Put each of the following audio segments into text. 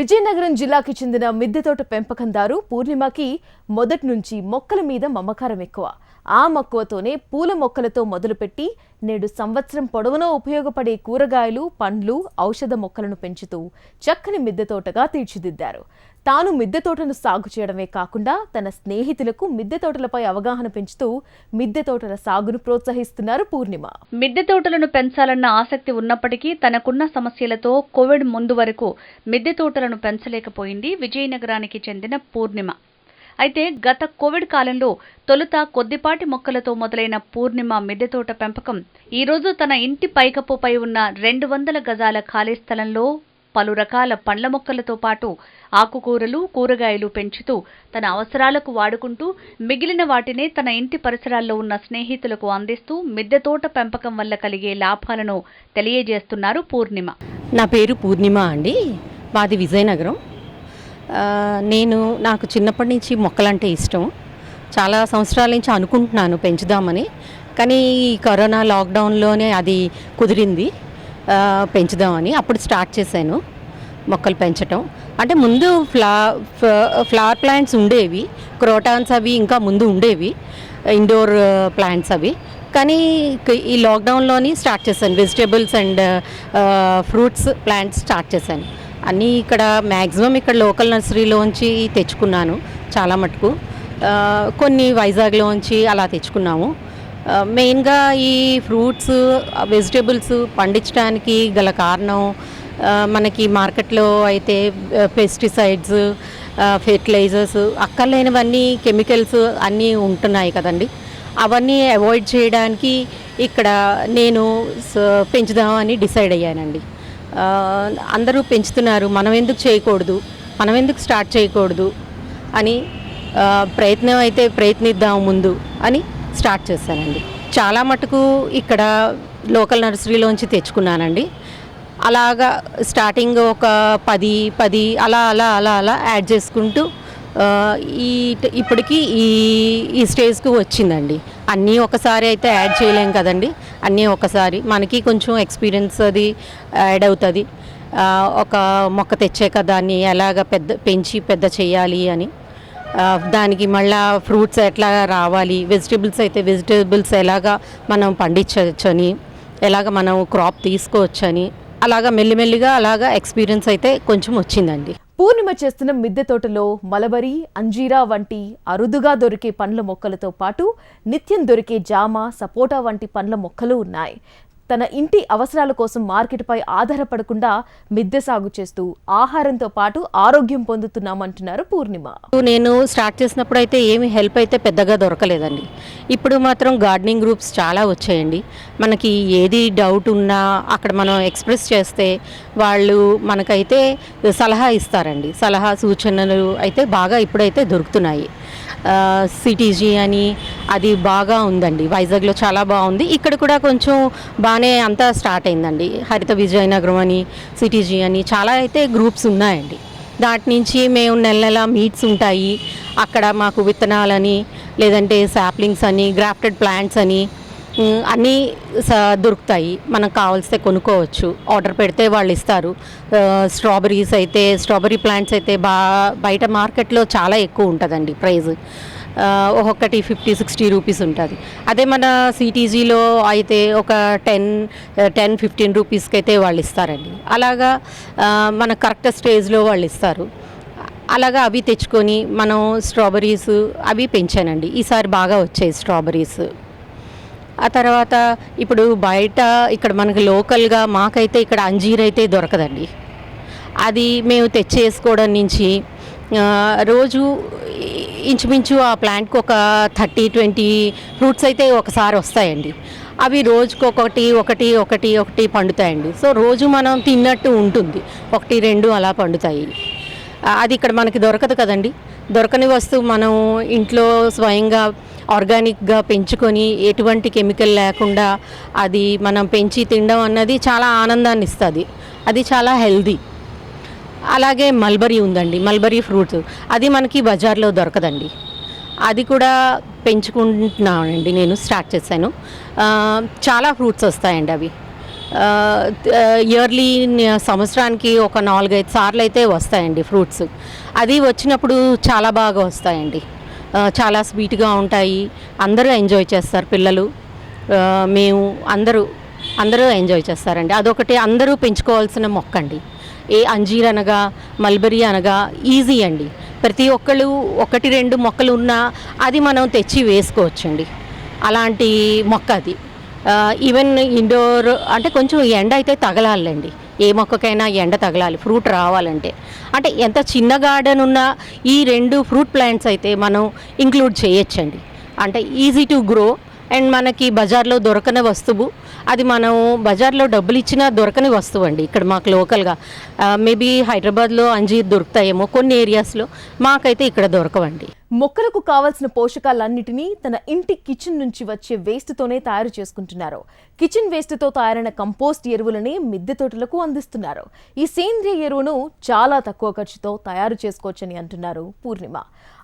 విజయనగరం జిల్లాకి చెందిన మిద్దె తోట పెంపకందారు పూర్ణిమకి మొదటి నుంచి మొక్కల మీద మమకారం ఎక్కువ. ఆ మక్కువతోనే పూల మొక్కలతో మొదలుపెట్టి నేడు సంవత్సరం పొడవునా ఉపయోగపడే కూరగాయలు పండ్లు ఔషధ మొక్కలను పెంచుతూ చక్కని మిద్దెతోటగా తీర్చిదిద్దారు. తాను మిద్దె తోటను సాగు చేయడమే కాకుండా తన స్నేహితులకు మిద్దె తోటలపై అవగాహన పెంచుతూ మిద్దె తోటల సాగును ప్రోత్సహిస్తున్నారు పూర్ణిమ. మిద్దె తోటలను పెంచాలన్న ఆసక్తి ఉన్నప్పటికీ తనకున్న సమస్యలతో కోవిడ్ ముందు వరకు మిద్దె తోటలను పెంచలేకపోయింది విజయనగరానికి చెందిన పూర్ణిమ. అయితే గత కోవిడ్ కాలంలో తొలుత కొద్దిపాటి మొక్కలతో మొదలైన పూర్ణిమ మిద్దె తోట పెంపకం ఈరోజు తన ఇంటి పైకప్పుపై ఉన్న రెండు వందల గజాల ఖాళీ స్థలంలో పలు రకాల పండ్ల మొక్కలతో పాటు ఆకుకూరలు కూరగాయలు పెంచుతూ తన అవసరాలకు వాడుకుంటూ మిగిలిన వాటినే తన ఇంటి పరిసరాల్లో ఉన్న స్నేహితులకు అందిస్తూ మిద్దె తోట పెంపకం వల్ల కలిగే లాభాలను తెలియజేస్తున్నారు పూర్ణిమ. నా పేరు పూర్ణిమ అండి. మాది విజయనగరం. నేను నాకు చిన్నప్పటి నుంచి మొక్కలంటే ఇష్టం. చాలా సంవత్సరాల నుంచి అనుకుంటున్నాను పెంచుదామని. కానీ ఈ కరోనా లాక్డౌన్లోనే అది కుదిరింది. పెంచుదామని అప్పుడు స్టార్ట్ చేశాను మొక్కలు పెంచటం. అంటే ముందు ఫ్లా ఫ్లవర్ ప్లాంట్స్ ఉండేవి క్రోటాన్స్ అవి ఇంకా ముందు ఉండేవి ఇండోర్ ప్లాంట్స్ అవి. కానీ ఈ లాక్డౌన్లోని స్టార్ట్ చేశాను. Vegetables and fruits plants start చేశాను. అన్నీ ఇక్కడ మ్యాక్సిమం ఇక్కడ లోకల్ నర్సరీలోంచి తెచ్చుకున్నాను చాలా మటుకు. కొన్ని వైజాగ్లోంచి అలా తెచ్చుకున్నాము. మెయిన్గా ఈ ఫ్రూట్స్ వెజిటేబుల్స్ పండించడానికి గల కారణం మనకి మార్కెట్లో అయితే పెస్టిసైడ్స్ ఫెర్టిలైజర్స్ అక్కర్లేనివన్నీ కెమికల్స్ అన్నీ ఉంటున్నాయి కదండి. అవన్నీ అవాయిడ్ చేయడానికి ఇక్కడ నేను స- పెంచుదామని డిసైడ్ అయ్యానండి. అందరూ పెంచుతున్నారు మనం ఎందుకు చేయకూడదు మనం ఎందుకు స్టార్ట్ చేయకూడదు అని ప్రయత్నం అయితే ప్రయత్నిద్దాం ముందు అని స్టార్ట్ చేశానండి. చాలా మటుకు ఇక్కడ లోకల్ నర్సరీలోంచి తెచ్చుకున్నానండి. అలాగా స్టార్టింగ్ ఒక పది పది అలా అలా అలా అలా యాడ్ చేసుకుంటూ ఈ ఇప్పటికీ ఈ ఈ స్టేజ్కి వచ్చిందండి. అన్నీ ఒకసారి అయితే యాడ్ చేయలేం కదండి. అన్నీ ఒకసారి మనకి కొంచెం ఎక్స్పీరియన్స్ అది యాడ్ అవుతుంది. ఒక మొక్క తెచ్చాక దాన్ని ఎలాగ పెద్ద పెంచి పెద్ద చేయాలి అని. దానికి మళ్ళా ఫ్రూట్స్ ఎట్లా రావాలి? వెజిటేబుల్స్ అయితే వెజిటేబుల్స్ ఎలాగా మనం పండించవచ్చని ఎలాగ మనం క్రాప్ తీసుకోవచ్చని అలాగా మెల్లిమెల్లిగా అలాగా ఎక్స్పీరియన్స్ అయితే కొంచెం వచ్చిందండి. పూర్ణిమ చేస్తున్న మిద్దె తోటలో మలబరి అంజీరా వంటి అరుదుగా దొరికే పండ్ల మొక్కలతో పాటు నిత్యం దొరికే జామ సపోటా వంటి పండ్ల మొక్కలు ఉన్నాయి. తన ఇంటి అవసరాల కోసం మార్కెట్పై ఆధారపడకుండా మిద్దె సాగు చేస్తూ ఆహారంతో పాటు ఆరోగ్యం పొందుతున్నామంటున్నారు పూర్ణిమ. నేను స్టార్ట్ చేసినప్పుడు అయితే ఏమి హెల్ప్ అయితే పెద్దగా దొరకలేదండి. ఇప్పుడు మాత్రం గార్డెనింగ్ గ్రూప్స్ చాలా వచ్చాయండి. మనకి ఏది డౌట్ ఉన్నా అక్కడ మనం ఎక్స్ప్రెస్ చేస్తే వాళ్ళు మనకైతే సలహా ఇస్తారండి. సలహా సూచనలు అయితే బాగా ఇప్పుడైతే దొరుకుతున్నాయి. సిటీజీ అని అది బాగా ఉందండి. వైజాగ్లో చాలా బాగుంది. ఇక్కడ కూడా కొంచెం బాగానే అంతా స్టార్ట్ అయిందండి. హరిత విజయనగరం అని సిటీజీ అని చాలా అయితే గ్రూప్స్ ఉన్నాయండి. దాటి నుంచి మేము నెల నెల మీట్స్ ఉంటాయి. అక్కడ మాకు విత్తనాలని లేదంటే సాప్లింగ్స్ అని గ్రాఫ్టెడ్ ప్లాంట్స్ అని అన్నీ స దొరుకుతాయి. మనకు కావాల్సితే కొనుక్కోవచ్చు. ఆర్డర్ పెడితే వాళ్ళు ఇస్తారు. స్ట్రాబెరీస్ అయితే స్ట్రాబెరీ ప్లాంట్స్ అయితే బా బయట మార్కెట్లో చాలా ఎక్కువ ఉంటుందండి ప్రైస్ ఒక్కొక్కటి ఫిఫ్టీ సిక్స్టీ రూపీస్ ఉంటుంది. అదే మన సిటీజీలో అయితే ఒక టెన్ టెన్ ఫిఫ్టీన్ రూపీస్కి అయితే వాళ్ళు ఇస్తారండి. అలాగా మన కరెక్ట్ స్టేజ్లో వాళ్ళు ఇస్తారు. అలాగా అవి తెచ్చుకొని మనం స్ట్రాబెరీస్ అవి పెంచానండి. ఈసారి బాగా వచ్చాయి స్ట్రాబెరీస్ ఆ తర్వాత ఇప్పుడు బయట ఇక్కడ మనకి లోకల్గా మాకైతే ఇక్కడ అంజీర్ అయితే దొరకదండి. అది మేము తెచ్చేసుకోవడం నుంచి రోజు ఇంచుమించు ఆ ప్లాంట్కి ఒక థర్టీ ట్వంటీ ఫ్రూట్స్ అయితే ఒకసారి వస్తాయండి. అవి రోజుకొకటి ఒకటి ఒకటి ఒకటి ఒకటి పండుతాయండి. సో రోజు మనం తిన్నట్టు ఉంటుంది. ఒకటి రెండు అలా పండుతాయి. అది ఇక్కడ మనకి దొరకదు కదండి. దొరకని వస్తువు మనం ఇంట్లో స్వయంగా ఆర్గానిక్గా పెంచుకొని ఎటువంటి కెమికల్ లేకుండా అది మనం పెంచి తినడం అన్నది చాలా ఆనందాన్ని ఇస్తుంది అది చాలా హెల్దీ. అలాగే మల్బరీ ఉందండి మల్బరీ ఫ్రూట్. అది మనకి బజార్లో దొరకదండి. అది కూడా పెంచుకుంటున్నానండి నేను స్టార్ట్ చేశాను. చాలా ఫ్రూట్స్ వస్తాయండి అవి. ఇయర్లీ సంవత్సరానికి ఒక నాలుగైదు సార్లు అయితే వస్తాయండి ఫ్రూట్స్. అది వచ్చినప్పుడు చాలా బాగా వస్తాయండి. చాలా స్వీట్గా ఉంటాయి. అందరూ ఎంజాయ్ చేస్తారు పిల్లలు. మేము అందరూ అందరూ ఎంజాయ్ చేస్తారండి. అదొకటి అందరూ పెంచుకోవాల్సిన మొక్క అండి ఏ అంజీర్ అనగా మల్బరీ అనగా ఈజీ అండి. ప్రతి ఒక్కళ్ళు ఒకటి రెండు మొక్కలు ఉన్నా అది మనం తెచ్చి వేసుకోవచ్చండి. అలాంటి మొక్క అది. ఈవెన్ ఇండోర్ అంటే కొంచెం ఎండ అయితే తగలాలండి. ఏ మొక్కకైనా ఎండ తగలాలి ఫ్రూట్ రావాలంటే. అంటే ఎంత చిన్న గార్డెన్ ఉన్నా ఈ రెండు ఫ్రూట్ ప్లాంట్స్ అయితే మనం ఇంక్లూడ్ చేయొచ్చండి. అంటే ఈజీ టు గ్రో అండ్ మనకి బజార్లో దొరకని వస్తువు అది మనం బజార్లో డబ్బులు ఇచ్చినా దొరకని వస్తువు అండి. ఇక్కడ మాకు లోకల్గా మేబీ హైదరాబాద్లో అంజీర్ దొరుకుతాయేమో కొన్ని ఏరియాస్లో మాకైతే ఇక్కడ దొరకవండి. మొక్కలకు కావలసిన పోషకాలన్నిటినీ తన ఇంటి కిచెన్ నుంచి వచ్చే వేస్ట్తోనే తయారు చేసుకుంటున్నారు. కిచెన్ వేస్ట్తో తయారైన కంపోస్ట్ ఎరువులని మిద్దె తోటలకు అందిస్తున్నారు. ఈ సేంద్రియ ఎరువును చాలా తక్కువ ఖర్చుతో తయారు చేసుకోవచ్చని అంటున్నారు పూర్ణిమ.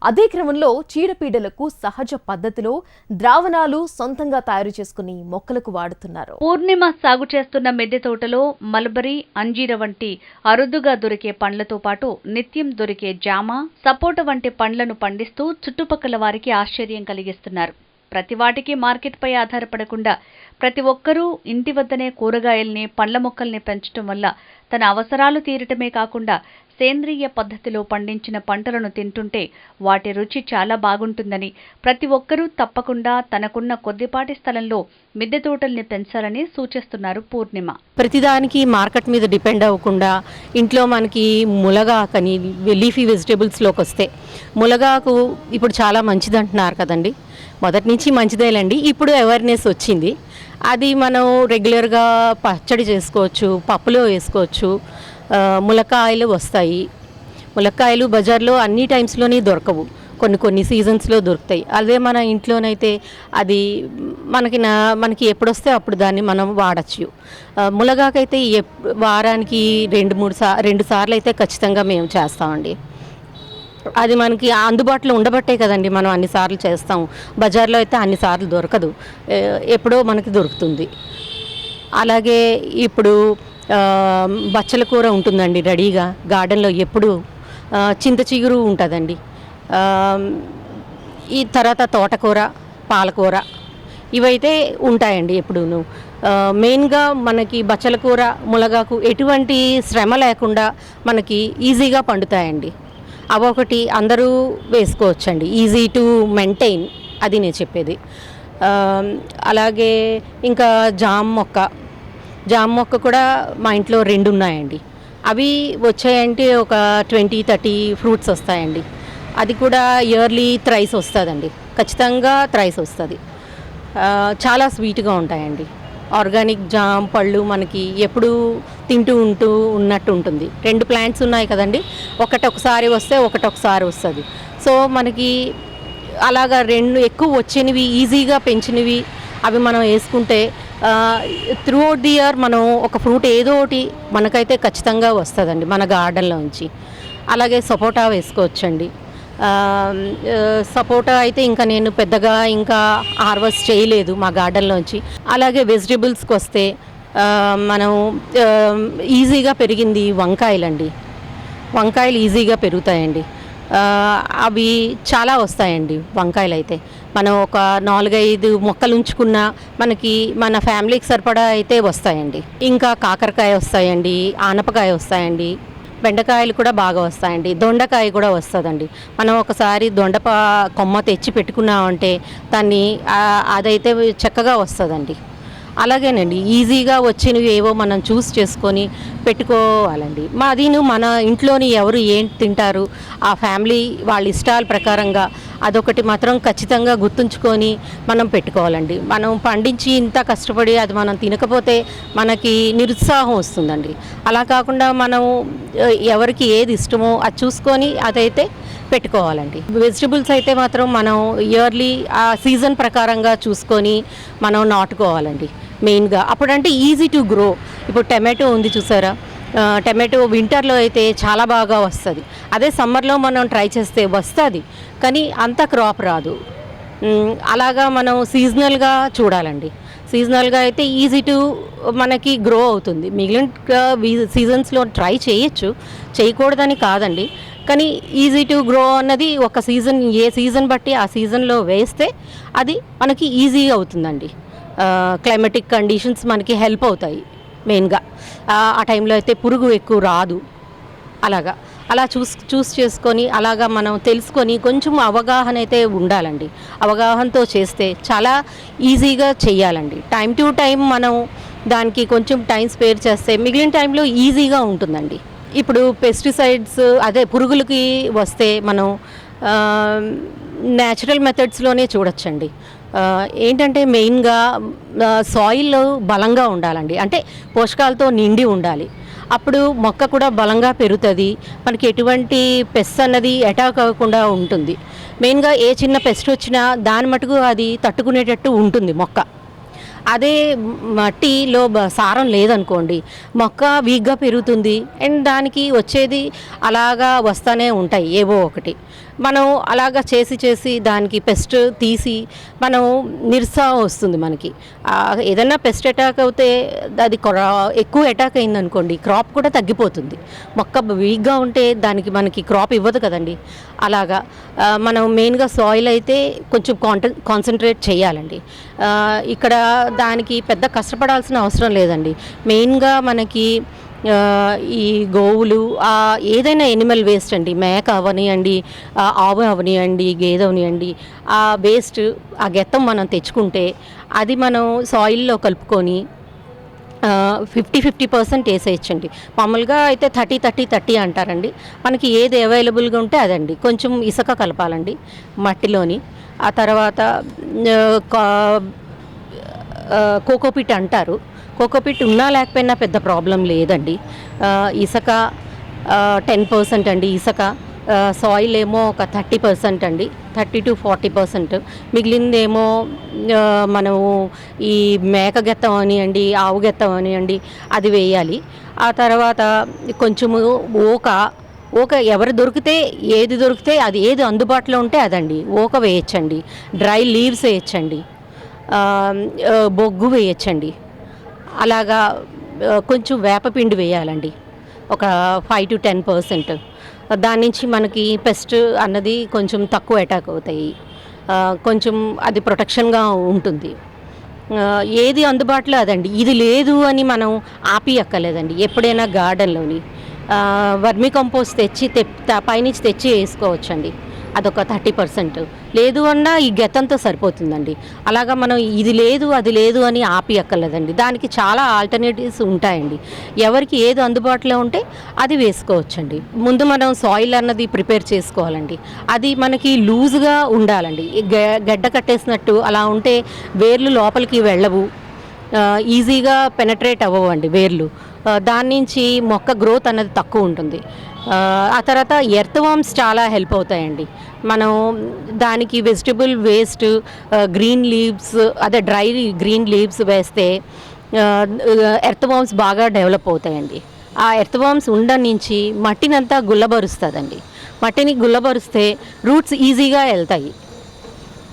అదే క్రమంలో చీడపీడలకు సహజ పద్ధతిలో ద్రావణాలు సొంతంగా తయారు చేసుకుని మొక్కలకు వాడుతున్నారు. పూర్ణిమ సాగు చేస్తున్న మిద్దె తోటలో మల్బరీ అంజీర వంటి అరుదుగా దొరికే పండ్లతో పాటు నిత్యం దొరికే జామ సపోట వంటి పండ్లను పండిస్తూ చుట్టుపక్కల వారికి ఆశ్చర్యం కలిగిస్తున్నారు. ప్రతి వాటికి మార్కెట్పై ఆధారపడకుండా ప్రతి ఒక్కరూ ఇంటి వద్దనే కూరగాయల్ని పండ్ల మొక్కల్ని పెంచడం వల్ల తన అవసరాలు తీరటమే కాకుండా సేంద్రియ పద్ధతిలో పండించిన పంటలను తింటుంటే వాటి రుచి చాలా బాగుంటుందని ప్రతి ఒక్కరూ తప్పకుండా తనకున్న కొద్దిపాటి స్థలంలో మిద్దె తోటల్ని పెంచాలని సూచిస్తున్నారు పూర్ణిమ. ప్రతిదానికి మార్కెట్ మీద డిపెండ్ అవ్వకుండా ఇంట్లో మనకి ములగాకని లీఫీ వెజిటేబుల్స్లోకి వస్తే ములగాకు ఇప్పుడు చాలా మంచిది అంటున్నారు కదండి. మొదటి నుంచి మంచిదేలండి ఇప్పుడు అవేర్నెస్ వచ్చింది. అది మనం రెగ్యులర్గా పచ్చడి చేసుకోవచ్చు పప్పులో వేసుకోవచ్చు ములక్కాయలు వస్తాయి. ములక్కాయలు బజార్లో అన్ని టైమ్స్లోనే దొరకవు. కొన్ని కొన్ని సీజన్స్లో దొరుకుతాయి. అదే మన ఇంట్లోనైతే అది మనకి నా మనకి ఎప్పుడొస్తే అప్పుడు దాన్ని మనం వాడచ్చు. ములగాకైతే ఎప్ వారానికి రెండు మూడు సా రెండు సార్లు అయితే ఖచ్చితంగా మేము చేస్తామండి. అది మనకి అందుబాటులో ఉండబట్టే కదండి మనం అన్ని సార్లు చేస్తాం. బజార్లో అయితే అన్ని సార్లు దొరకదు. ఎప్పుడో మనకి దొరుకుతుంది. అలాగే ఇప్పుడు బచ్చల కూర ఉంటుందండి రెడీగా. గార్డెన్లో ఎప్పుడు చింత చిగురు ఉంటుందండి. ఈ తర్వాత తోటకూర పాలకూర ఇవైతే ఉంటాయండి ఎప్పుడూను. మెయిన్గా మనకి బచ్చల కూర ములగాకు ఎటువంటి శ్రమ లేకుండా మనకి ఈజీగా పండుతాయండి. అవొకటి అందరూ వేసుకోవచ్చండి. ఈజీ టు మెయింటైన్ అది నేను చెప్పేది. అలాగే ఇంకా జామ్ మొక్క జామ మొక్క కూడా మా ఇంట్లో రెండు ఉన్నాయండి. అవి వచ్చాయంటే ఒక ట్వంటీ థర్టీ ఫ్రూట్స్ వస్తాయండి. అది కూడా ఇయర్లీ త్రైస్ వస్తుందండి. ఖచ్చితంగా త్రైస్ వస్తుంది. చాలా స్వీట్గా ఉంటాయండి. ఆర్గానిక్ జామ్ పళ్ళు మనకి ఎప్పుడు తింటూ ఉంటూ ఉన్నట్టు ఉంటుంది. రెండు ప్లాంట్స్ ఉన్నాయి కదండి. ఒకటొకసారి వస్తే ఒకటొకసారి వస్తుంది. సో మనకి అలాగా రెండు ఎక్కువ వచ్చినవి ఈజీగా పెంచినవి అవి మనం వేసుకుంటే త్రూఅవుట్ ది ఇయర్ మనం ఒక ఫ్రూట్ ఏదో ఒకటి మనకైతే ఖచ్చితంగా వస్తుందండి మన గార్డెన్లోంచి అలాగే సపోటా వేసుకోవచ్చండి. సపోటా అయితే ఇంకా నేను పెద్దగా ఇంకా హార్వెస్ట్ చేయలేదు మా గార్డెన్లోంచి అలాగే వెజిటేబుల్స్కి వస్తే మనం ఈజీగా పెరిగింది వంకాయలండి. వంకాయలు ఈజీగా పెరుగుతాయండి. అవి చాలా వస్తాయండి వంకాయలు అయితే మనం ఒక నాలుగైదు మొక్కలు ఉంచుకున్నా మనకి మన ఫ్యామిలీకి సరిపడా అయితే వస్తాయండి. ఇంకా కాకరకాయ వస్తాయండి ఆనపకాయ వస్తాయండి బెండకాయలు కూడా బాగా వస్తాయండి దొండకాయ కూడా వస్తుందండి. మనం ఒకసారి దొండప కొమ్మ తెచ్చి పెట్టుకున్నామంటే దాన్ని అదైతే చక్కగా వస్తుందండి. అలాగేనండి. ఈజీగా వచ్చినవి ఏవో మనం చూస్ చేసుకొని పెట్టుకోవాలండి. మాదిను మన ఇంట్లోని ఎవరు ఏం తింటారు ఆ ఫ్యామిలీ వాళ్ళ ఇష్టాల ప్రకారంగా అదొకటి మాత్రం ఖచ్చితంగా గుర్తుంచుకొని మనం పెట్టుకోవాలండి. మనం పండించి ఇంత కష్టపడి అది మనం తినకపోతే మనకి నిరుత్సాహం వస్తుందండి. అలా కాకుండా మనం ఎవరికి ఏది ఇష్టమో అది చూసుకొని అదైతే పెట్టుకోవాలండి. వెజిటబుల్స్ అయితే మాత్రం మనం ఇయర్లీ ఆ సీజన్ ప్రకారంగా చూసుకొని మనం నాటుకోవాలండి. మెయిన్గా. అప్పుడంటే ఈజీ టు గ్రో. ఇప్పుడు టమాటో ఉంది చూసారా? టమాటో వింటర్లో అయితే చాలా బాగా వస్తుంది. అదే సమ్మర్లో మనం ట్రై చేస్తే వస్తుంది. కానీ అంత క్రాప్ రాదు. అలాగా మనం సీజనల్గా చూడాలండి. సీజనల్గా అయితే ఈజీ టు మనకి గ్రో అవుతుంది. మిగిలిన సీజన్స్లో ట్రై చేయొచ్చు. చేయకూడదని కాదండి. కానీ ఈజీ టు గ్రో అన్నది ఒక సీజన్ ఏ సీజన్ బట్టి ఆ సీజన్లో వేస్తే అది మనకి ఈజీ అవుతుందండి. క్లైమేటిక్ కండిషన్స్ మనకి హెల్ప్ అవుతాయి మెయిన్గా ఆ టైంలో అయితే పురుగు ఎక్కువ రాదు. అలాగా. అలా చూస్ చూస్ చేసుకొని అలాగా మనం తెలుసుకొని కొంచెం అవగాహన అయితే ఉండాలండి. అవగాహనతో చేస్తే చాలా ఈజీగా చేయాలండి. టైం టు టైం మనం దానికి కొంచెం టైం స్పేర్ చేస్తే మిగిలిన టైంలో ఈజీగా ఉంటుందండి. ఇప్పుడు పెస్టిసైడ్స్ అదే పురుగులకి వస్తే మనం న్యాచురల్ మెథడ్స్లోనే చూడొచ్చండి. ఏంటంటే మెయిన్గా సాయిల్ బలంగా ఉండాలండి. అంటే పోషకాలతో నిండి ఉండాలి. అప్పుడు మొక్క కూడా బలంగా పెరుగుతుంది. మనకి ఎటువంటి పెస్ట్ అన్నది అటాక్ అవ్వకుండా ఉంటుంది. మెయిన్గా ఏ చిన్న పెస్ట్ వచ్చినా దాని మటుకు అది తట్టుకునేటట్టు ఉంటుంది మొక్క. అదే మట్టిలో సారం లేదనుకోండి మొక్క వీక్గా పెరుగుతుంది. అండ్ దానికి వచ్చేది అలాగా వస్తూనే ఉంటాయి. ఏవో ఒకటి. మనం అలాగా చేసి చేసి దానికి పెస్ట్ తీసి మనం నిరుత్సాహం వస్తుంది మనకి. ఏదైనా పెస్ట్ అటాక్ అయితే అది క్రా- ఎక్కువ అటాక్ అయింది అనుకోండి క్రాప్ కూడా తగ్గిపోతుంది. మొక్క వీక్గా ఉంటే దానికి మనకి క్రాప్ ఇవ్వదు కదండి. అలాగా మనం మెయిన్గా సాయిల్ అయితే కొంచెం కాంట కాన్సన్ట్రేట్ చేయాలండి. ఇక్కడ దానికి పెద్ద కష్టపడాల్సిన అవసరం లేదండి. మెయిన్గా మనకి ఈ గోవులు ఏదైనా ఎనిమల్ వేస్ట్ అండి మేక అవనియండి ఆవు అవనియండి గేదె అవనియండి ఆ వేస్ట్ ఆ గెత్తం మనం తెచ్చుకుంటే అది మనం సాయిల్లో కలుపుకొని ఫిఫ్టీ ఫిఫ్టీ పర్సెంట్ వేసేయచ్చండి. మామూలుగా అయితే థర్టీ థర్టీ థర్టీ అంటారండి. మనకి ఏది అవైలబుల్గా ఉంటే అదండి. కొంచెం ఇసుక కలపాలండి మట్టిలోని. ఆ తర్వాత కా- కోకోపిట్ అంటారు. కోకోపిట్ ఉన్నా లేకపోయినా పెద్ద ప్రాబ్లం లేదండి. ఇసుక టెన్ పర్సెంట్ అండి ఇసుక. సాయిల్ ఏమో ఒక థర్టీ పర్సెంట్ అండి. Thirty to forty percent. మిగిలిందేమో మనము ఈ మేక గెత్తం అనియండి ఆవు గెత్తం అనియండి అది వేయాలి. ఆ తర్వాత కొంచెము ఓక ఓక ఎవరు దొరికితే ఏది దొరికితే అది ఏది అందుబాటులో ఉంటే అదండి. ఓక వేయచ్చండి. Dry leaves వేయచ్చండి. బొగ్గు వేయచ్చండి. అలాగా కొంచెం వేపపిండి వేయాలండి. ఒక ఫైవ్ టు టెన్ పర్సెంట్ దాని నుంచి మనకి పెస్ట్ అన్నది కొంచెం తక్కువ అటాక్ అవుతాయి. కొంచెం అది ప్రొటెక్షన్గా ఉంటుంది. ఏది అందుబాటులో అదండి. ఇది లేదు అని మనం ఆపి ఎక్కలేదండి ఎప్పుడైనా గార్డెన్లోని వర్మి కంపోస్ట్ తెచ్చి తె పైనుంచి తెచ్చి వేసుకోవచ్చండి. అదొక థర్టీ పర్సెంట్. లేదు అన్నా ఈ గెత్తంతో సరిపోతుందండి. అలాగా మనం ఇది లేదు అది లేదు అని ఆపి ఎక్కర్లేదండి దానికి చాలా ఆల్టర్నేటివ్స్ ఉంటాయండి. ఎవరికి ఏది అందుబాటులో ఉంటే అది వేసుకోవచ్చండి. ముందు మనం సాయిల్ అన్నది ప్రిపేర్ చేసుకోవాలండి. అది మనకి లూజ్గా ఉండాలండి. గె- గడ్డ కట్టేసినట్టు అలా ఉంటే వేర్లు లోపలికి వెళ్ళవు. ఈజీగా పెనట్రేట్ అవ్వవండి వేర్లు. దాని నుంచి మొక్క గ్రోత్ అన్నది తక్కువ ఉంటుంది. ఆ, తర్వాత ఎర్త్ వామ్స్ చాలా హెల్ప్ అవుతాయండి. మనం దానికి వెజిటబుల్ వేస్ట్ గ్రీన్ లీవ్స్ అదే డ్రై గ్రీన్ లీవ్స్ వేస్తే ఎర్త్ వామ్స్ బాగా డెవలప్ అవుతాయండి. ఆ ఎర్త్ వామ్స్ ఉండ నుంచి మట్టినంతా గుల్లబరుస్తుందండి. మట్టిని గుల్లబరుస్తే రూట్స్ ఈజీగా వెళ్తాయి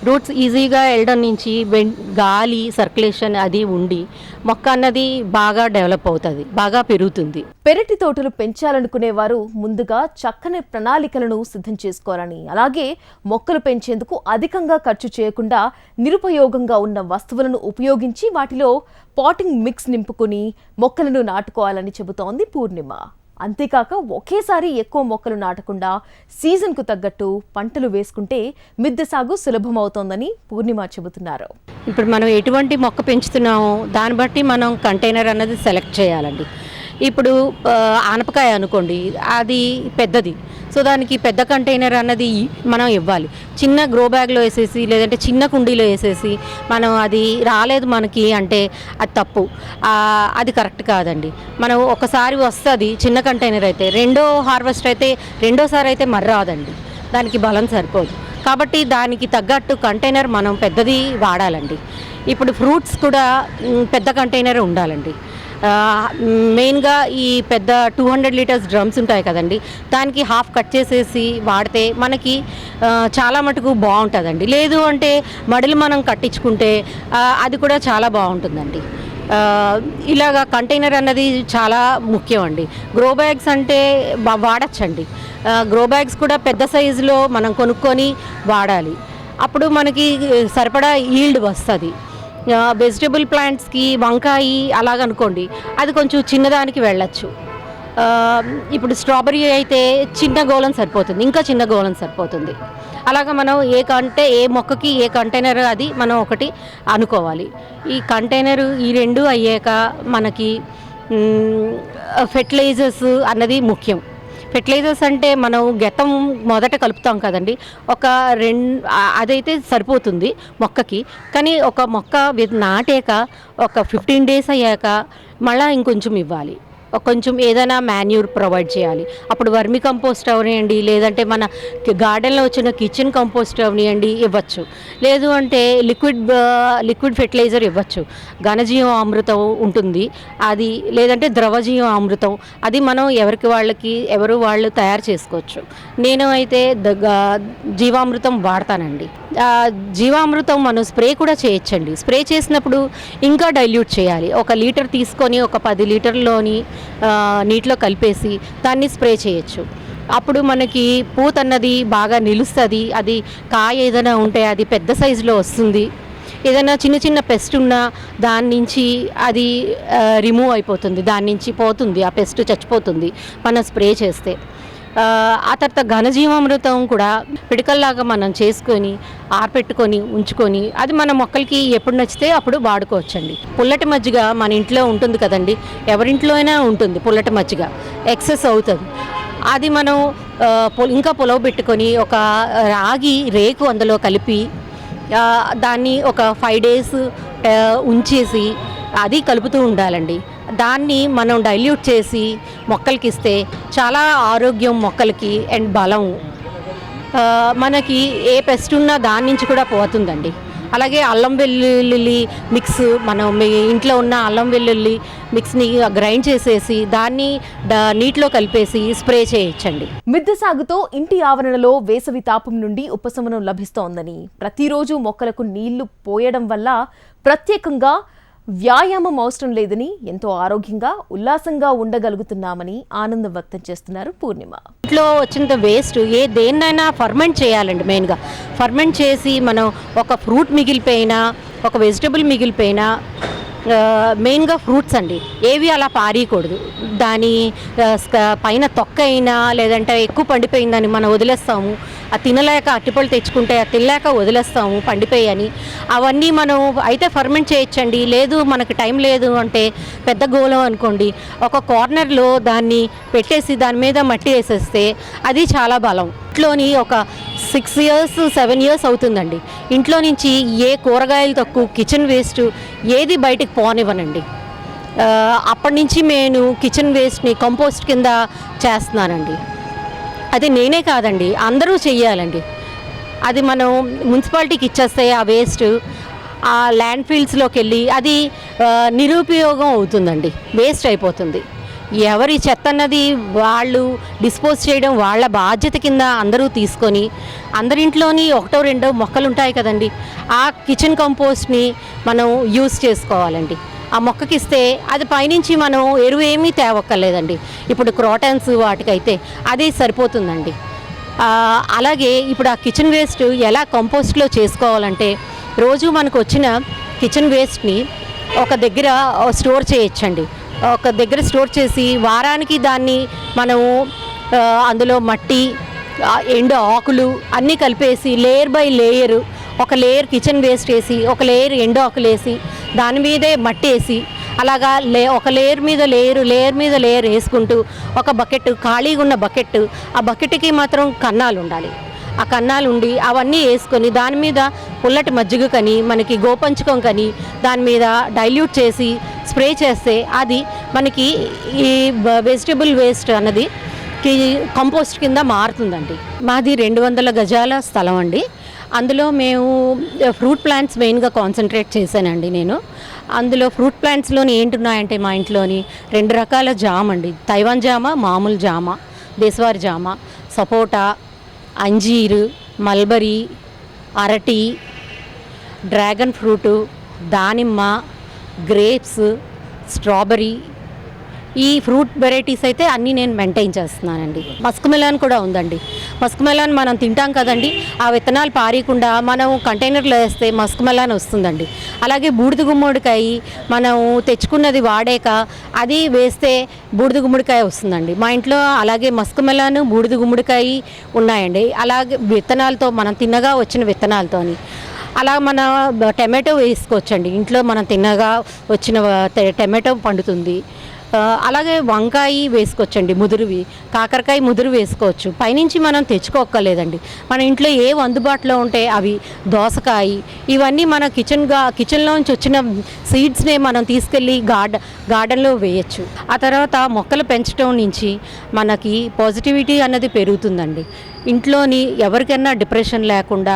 రూట్స్ ఈజీగా వెళ్ళడం నుంచి వెన్- గాలి సర్క్యులేషన్ అది ఉండి మొక్క అన్నది బాగా డెవలప్ అవుతుంది బాగా పెరుగుతుంది. పెరటి తోటలు పెంచాలనుకునేవారు ముందుగా చక్కని ప్రణాళికలను సిద్ధం చేసుకోవాలని అలాగే మొక్కలు పెంచేందుకు అధికంగా ఖర్చు చేయకుండా నిరుపయోగంగా ఉన్న వస్తువులను ఉపయోగించి వాటిలో పాటింగ్ మిక్స్ నింపుకుని మొక్కలను నాటుకోవాలని చెబుతోంది పూర్ణిమ. అంతేకాక ఒకేసారి ఎక్కువ మొక్కలు నాటకుండా సీజన్కు తగ్గట్టు పంటలు వేసుకుంటే మిద్దె సాగు సులభమవుతోందని పూర్ణిమ చెబుతున్నారు. ఇప్పుడు మనం ఎటువంటి మొక్క పెంచుతున్నామో దాన్ని బట్టి మనం కంటైనర్ అన్నది సెలెక్ట్ చేయాలండి. ఇప్పుడు ఆనపకాయ అనుకోండి అది పెద్దది. సో దానికి పెద్ద కంటైనర్ అన్నది మనం ఇవ్వాలి. చిన్న గ్రో బ్యాగ్లో వేసేసి లేదంటే చిన్న కుండీలో వేసేసి మనం అది రాలేదు మనకి అంటే అది తప్పు. అది కరెక్ట్ కాదండి. మనం ఒకసారి వస్తుంది చిన్న కంటైనర్ అయితే రెండో హార్వెస్ట్ అయితే రెండోసారి అయితే మరి రాదండి. దానికి బలం సరిపోదు. కాబట్టి దానికి తగ్గట్టు కంటైనర్ మనం పెద్దది వాడాలండి. ఇప్పుడు ఫ్రూట్స్ కూడా పెద్ద కంటైనర్ ఉండాలండి. మెయిన్గా ఈ పెద్ద టూ హండ్రెడ్ లీటర్స్ డ్రమ్స్ ఉంటాయి కదండి. దానికి హాఫ్ కట్ చేసేసి వాడితే మనకి చాలా మటుకు బాగుంటుందండి. లేదు అంటే మడిలు మనం కట్టించుకుంటే అది కూడా చాలా బాగుంటుందండి. ఇలాగ ఇలాగా కంటైనర్ అన్నది చాలా ముఖ్యం అండి గ్రో బ్యాగ్స్ అంటే వాడచ్చండి. గ్రో బ్యాగ్స్ కూడా పెద్ద సైజులో మనం కొనుక్కొని వాడాలి. అప్పుడు మనకి సరిపడా ఈల్డ్ వస్తుంది. వెజిటబుల్ ప్లాంట్స్కి వంకాయ అలాగనుకోండి అది కొంచెం చిన్నదానికి వెళ్ళచ్చు. ఇప్పుడు స్ట్రాబెరీ అయితే చిన్న గోళం సరిపోతుంది ఇంకా చిన్న గోళం సరిపోతుంది. అలాగా మనం ఏ కంటే ఏ మొక్కకి ఏ కంటైనర్ అది మనం ఒకటి అనుకోవాలి. ఈ కంటైనర్ ఈ రెండు అయ్యాక మనకి ఫెర్టిలైజర్స్ అన్నది ముఖ్యం. ఫెర్టిలైజర్స్ అంటే మనం గతం మొదట కలుపుతాం కదండి. ఒక రెండు అదైతే సరిపోతుంది మొక్కకి. కానీ ఒక మొక్క వి- నాటాక ఒక ఫిఫ్టీన్ డేస్ అయ్యాక మళ్ళీ ఇంకొంచెం ఇవ్వాలి. కొంచెం ఏదైనా మాన్యూర్ ప్రొవైడ్ చేయాలి. అప్పుడు వర్మి కంపోస్ట్ అవనియండి లేదంటే మన గార్డెన్లో వచ్చిన కిచెన్ కంపోస్ట్ అవనియండి ఇవ్వచ్చు. లేదు అంటే లిక్విడ్ లిక్విడ్ ఫెర్టిలైజర్ ఇవ్వచ్చు. ఘనజీవం అమృతం ఉంటుంది. అది లేదంటే ద్రవజీవం అమృతం. అది మనం ఎవరికి వాళ్ళకి ఎవరు వాళ్ళు తయారు చేసుకోవచ్చు. నేను అయితే ద- జీవామృతం వాడతానండి. జీవామృతం మనం స్ప్రే కూడా చేయొచ్చండి. స్ప్రే చేసినప్పుడు ఇంకా డైల్యూట్ చేయాలి. ఒక లీటర్ తీసుకొని ఒక పది లీటర్లోని నీటిలో కలిపేసి దాన్ని స్ప్రే చేయొచ్చు. అప్పుడు మనకి పూత అన్నది బాగా నిలుస్తుంది. అది కాయ ఏదైనా ఉంటే అది పెద్ద సైజులో వస్తుంది. ఏదైనా చిన్న చిన్న పెస్ట్ ఉన్నా దాని నుంచి అది రిమూవ్ అయిపోతుంది. దాని నుంచి పోతుంది. ఆ పెస్ట్ చచ్చిపోతుంది. మనం స్ప్రే చేస్తే. ఆ, తర్వాత ఘనజీవామృతం కూడా పిడకల్లాగా మనం చేసుకొని ఆరపెట్టుకొని ఉంచుకొని అది మన మొక్కలకి ఎప్పుడు నచ్చితే అప్పుడు వాడుకోవచ్చండి. పుల్లటి మజ్జిగ మన ఇంట్లో ఉంటుంది కదండి ఎవరింట్లో అయినా ఉంటుంది పుల్లటి మజ్జిగ ఎక్సెస్ అవుతుంది. అది మనం ఇంకా పొలవ పెట్టుకొని ఒక రాగి రేకు అందులో కలిపి దాన్ని ఒక ఫైవ్ డేస్ ఉంచేసి అది కలుపుతూ ఉండాలండి. దాన్ని మనం డైల్యూట్ చేసి మొక్కలకి ఇస్తే చాలా ఆరోగ్యం మొక్కలకి అండ్ బలం. మనకి ఏ పెస్ట్ ఉన్నా దాని నుంచి కూడా పోతుందండి. అలాగే అల్లం వెల్లుల్లి మిక్స్ మనం మీ ఇంట్లో ఉన్న అల్లం వెల్లుల్లి మిక్స్ని గ్రైండ్ చేసేసి దాన్ని నీటిలో కలిపేసి స్ప్రే చేయొచ్చండి. మిద్దె సాగుతో ఇంటి ఆవరణలో వేసవి తాపం నుండి ఉపశమనం లభిస్తోందని ప్రతిరోజు మొక్కలకు నీళ్ళు పోయడం వల్ల ప్రత్యేకంగా వ్యాయామం అవసరం లేదని ఎంతో ఆరోగ్యంగా ఉల్లాసంగా ఉండగలుగుతున్నామని ఆనందం వ్యక్తం చేస్తున్నారు పూర్ణిమ. ఇంట్లో వచ్చిన వేస్ట్ ఏ దేన్నైనా ఫర్మెంట్ చేయాలండి మెయిన్గా. ఫర్మెంట్ చేసి మనం ఒక ఫ్రూట్ మిగిలిపోయినా ఒక వెజిటబుల్ మిగిలిపోయినా మెయిన్గా ఫ్రూట్స్ అండి. ఏవి అలా పారేయకూడదు. దాని పైన తొక్క అయినా లేదంటే ఎక్కువ పండిపోయిందని మనం వదిలేస్తాము. ఆ తినలేక అట్టిపళ్ళు తెచ్చుకుంటే ఆ తినలేక వదిలేస్తాము పండిపోయని. అవన్నీ మనం అయితే ఫర్మెంట్ చేయొచ్చండి. లేదు మనకు టైం లేదు అంటే పెద్ద గోళం అనుకోండి. ఒక కార్నర్లో దాన్ని పెట్టేసి దాని మీద మట్టి వేసేస్తే అది చాలా బలం. ఇంట్లోని ఒక సిక్స్ ఇయర్స్ సెవెన్ ఇయర్స్ అవుతుందండి. ఇంట్లో నుంచి ఏ కూరగాయలు తక్కువ కిచెన్ వేస్ట్ ఏది బయటకు పోనివ్వనండి. అప్పటి నుంచి నేను కిచెన్ వేస్ట్ని కంపోస్ట్ కింద చేస్తున్నానండి. అది నేనే కాదండి అందరూ చెయ్యాలండి. అది మనం మున్సిపాలిటీకి ఇచ్చేస్తే ఆ వేస్ట్ ఆ ల్యాండ్ ఫీల్డ్స్లోకి వెళ్ళి అది నిరుపయోగం అవుతుందండి వేస్ట్ అయిపోతుంది. ఎవరి చెత్త అన్నది వాళ్ళు డిస్పోజ్ చేయడం వాళ్ళ బాధ్యత కింద అందరూ తీసుకొని అందరింట్లోని ఒకటో రెండో మొక్కలు ఉంటాయి కదండి ఆ కిచెన్ కంపోస్ట్ని మనం యూస్ చేసుకోవాలండి. ఆ మొక్కకి ఇస్తే అది పైనుంచి మనం ఎరువు ఏమీ తేవక్కర్లేదండి. ఇప్పుడు క్రోటన్స్ వాటికైతే అది సరిపోతుందండి. అలాగే ఇప్పుడు ఆ కిచెన్ వేస్ట్ ఎలా కంపోస్ట్లో చేసుకోవాలంటే రోజు మనకు వచ్చిన కిచెన్ వేస్ట్ని ఒక దగ్గర స్టోర్ చేయొచ్చండి. ఒక దగ్గర స్టోర్ చేసి వారానికి దాన్ని మనము అందులో మట్టి ఎండు ఆకులు అన్నీ కలిపేసి లేయర్ బై లేయర్ ఒక లేయర్ కిచెన్ వేస్ట్ వేసి ఒక లేయర్ ఎండు ఆకులు వేసి దాని మీదే మట్టి వేసి అలాగా లే ఒక లేయర్ మీద లేయర్ లేయర్ మీద లేయర్ వేసుకుంటూ ఒక బకెట్ ఖాళీగా ఉన్న బకెట్ ఆ బకెట్కి మాత్రం కన్నాలు ఉండాలి. ఆ కన్నాలు ఉండి అవన్నీ వేసుకొని దాని మీద పుల్లటి మజ్జిగ కని మనకి గోపంచకం కని దాని మీద డైల్యూట్ చేసి స్ప్రే చేస్తే అది మనకి ఈ వెజిటబుల్ వేస్ట్ అన్నది కి కంపోస్ట్ కింద మారుతుందండి. మాది రెండు వందల గజాల స్థలం అండి. అందులో మేము ఫ్రూట్ ప్లాంట్స్ మెయిన్గా కాన్సన్ట్రేట్ చేశానండి నేను. అందులో ఫ్రూట్ ప్లాంట్స్లోని ఏంటున్నాయంటే మా ఇంట్లోని రెండు రకాల జామ అండి. తైవాన్ జామ మామూలు జామ దేశవారి జామ సపోటా అంజీరు మల్బరీ అరటి డ్రాగన్ ఫ్రూటు దానిమ్మ గ్రేప్స్ స్ట్రాబెరీ ఈ ఫ్రూట్ వెరైటీస్ అయితే అన్నీ నేను మెయింటైన్ చేస్తున్నానండి. మస్క్ మెలాన్ కూడా ఉందండి. మస్క్ మెలాన్ మనం తింటాం కదండి. ఆ విత్తనాలు పారీకుండా మనం కంటైనర్లో వేస్తే మస్క్ మెలాన్ వస్తుందండి. అలాగే బూడిద గుమ్మడికాయ మనం తెచ్చుకున్నది వాడాక అది వేస్తే బూడిద గుమ్మడికాయ వస్తుందండి. మా ఇంట్లో అలాగే మస్క్ మెలాన్ బూడిద గుమ్మడికాయ ఉన్నాయండి. అలాగే విత్తనాలతో మనం తిన్నగా వచ్చిన విత్తనాలతోని. అలా మన టమాటో వేసుకోవచ్చండి. ఇంట్లో మనం తిన్నగా వచ్చిన టమాటో పండుతుంది. అలాగే వంకాయ వేసుకోవచ్చండి ముదురువి. కాకరకాయ ముదురు వేసుకోవచ్చు. పైనుంచి మనం తెచ్చుకోక్కర్లేదండి. మన ఇంట్లో ఏ అందుబాటులో ఉంటే అవి దోసకాయ ఇవన్నీ మన కిచెన్గా కిచెన్లోంచి వచ్చిన సీడ్స్నే మనం తీసుకెళ్ళి గార్డ గార్డెన్లో వేయచ్చు. ఆ తర్వాత మొక్కలు పెంచడం నుంచి మనకి పాజిటివిటీ అన్నది పెరుగుతుందండి. ఇంట్లోని ఎవరికైనా డిప్రెషన్ లేకుండా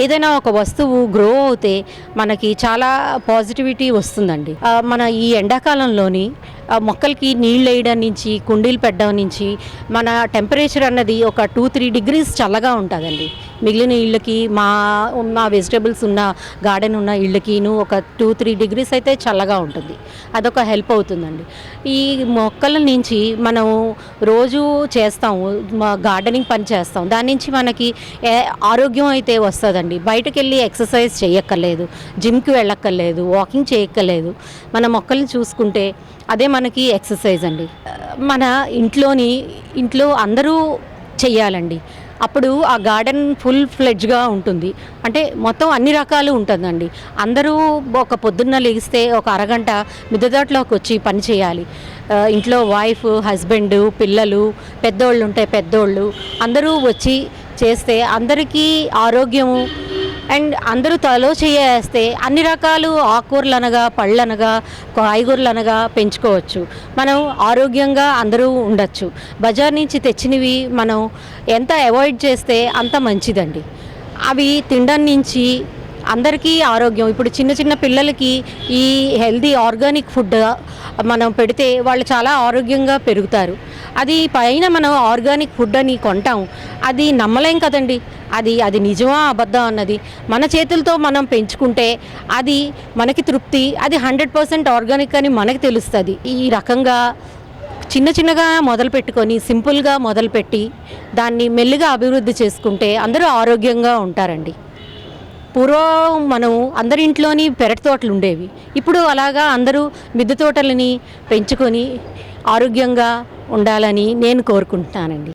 ఏదైనా ఒక వస్తువు గ్రో అవుతే మనకి చాలా పాజిటివిటీ వస్తుందండి. మన ఈ ఎండాకాలంలోని ఆ మొక్కలకి నీళ్ళు వేయడం నుంచి కుండీలు పెట్టడం నుంచి మన టెంపరేచర్ అన్నది ఒక టూ త్రీ డిగ్రీస్ చల్లగా ఉంటుందండి. మిగిలిన ఇళ్ళకి మా మా వెజిటేబుల్స్ ఉన్న గార్డెన్ ఉన్న ఇళ్ళకిను ఒక టూ త్రీ డిగ్రీస్ అయితే చల్లగా ఉంటుంది. అదొక హెల్ప్ అవుతుందండి. ఈ మొక్కల నుంచి మనం రోజు చేస్తాము మా గార్డెనింగ్ పని చేస్తాం దాని నుంచి మనకి ఏ- ఆరోగ్యం అయితే వస్తుందండి. బయటకు వెళ్ళి ఎక్సర్సైజ్ చేయక్కర్లేదు జిమ్కి వెళ్ళక్కర్లేదు వాకింగ్ చేయక్కర్లేదు. మన మొక్కల్ని చూసుకుంటే అదే మనకి ఎక్సర్సైజ్ అండి. మన ఇంట్లోని ఇంట్లో అందరూ చెయ్యాలండి. అప్పుడు ఆ గార్డెన్ ఫుల్ ఫ్లెడ్జ్గా ఉంటుంది. అంటే మొత్తం అన్ని రకాలు ఉంటుందండి. అందరూ ఒక పొద్దున్న లేగిస్తే ఒక అరగంట మిద్దెదాట్లోకి వచ్చి పని చేయాలి. ఇంట్లో వైఫ్ హస్బెండ్ పిల్లలు పెద్దోళ్ళు ఉంటే పెద్దోళ్ళు అందరూ వచ్చి చేస్తే అందరికీ ఆరోగ్యము అండ్ అందరూ తలో చేయేస్తే అన్ని రకాలు ఆకుకూరలు అనగా పళ్ళు అనగా కాయగూరలు అనగా పెంచుకోవచ్చు. మనం ఆరోగ్యంగా అందరూ ఉండొచ్చు. బజార్ నుంచి తెచ్చినవి మనం ఎంత అవాయిడ్ చేస్తే అంత మంచిదండి. అవి తినడం నుంచి అందరికీ ఆరోగ్యం. ఇప్పుడు చిన్న చిన్న పిల్లలకి ఈ హెల్దీ ఆర్గానిక్ ఫుడ్ మనం పెడితే వాళ్ళు చాలా ఆరోగ్యంగా పెరుగుతారు. అది పైన మనం ఆర్గానిక్ ఫుడ్ అని కొంటాం. అది నమ్మలేం కదండి. అది అది నిజమా అబద్ధం అన్నది. మన చేతులతో మనం పెంచుకుంటే అది మనకి తృప్తి అది హండ్రెడ్ పర్సెంట్ ఆర్గానిక్ అని మనకి తెలుస్తుంది. ఈ రకంగా చిన్న చిన్నగా మొదలు పెట్టుకొని సింపుల్గా మొదలుపెట్టి దాన్ని మెల్లిగా అభివృద్ధి చేసుకుంటే అందరూ ఆరోగ్యంగా ఉంటారండి. పూర్వం మనం అందరి ఇంట్లోని పెరటి తోటలు ఉండేవి ఇప్పుడు అలాగా అందరూ మిద్దె తోటలని పెంచుకొని ఆరోగ్యంగా ఉండాలని నేను కోరుకుంటున్నానండి.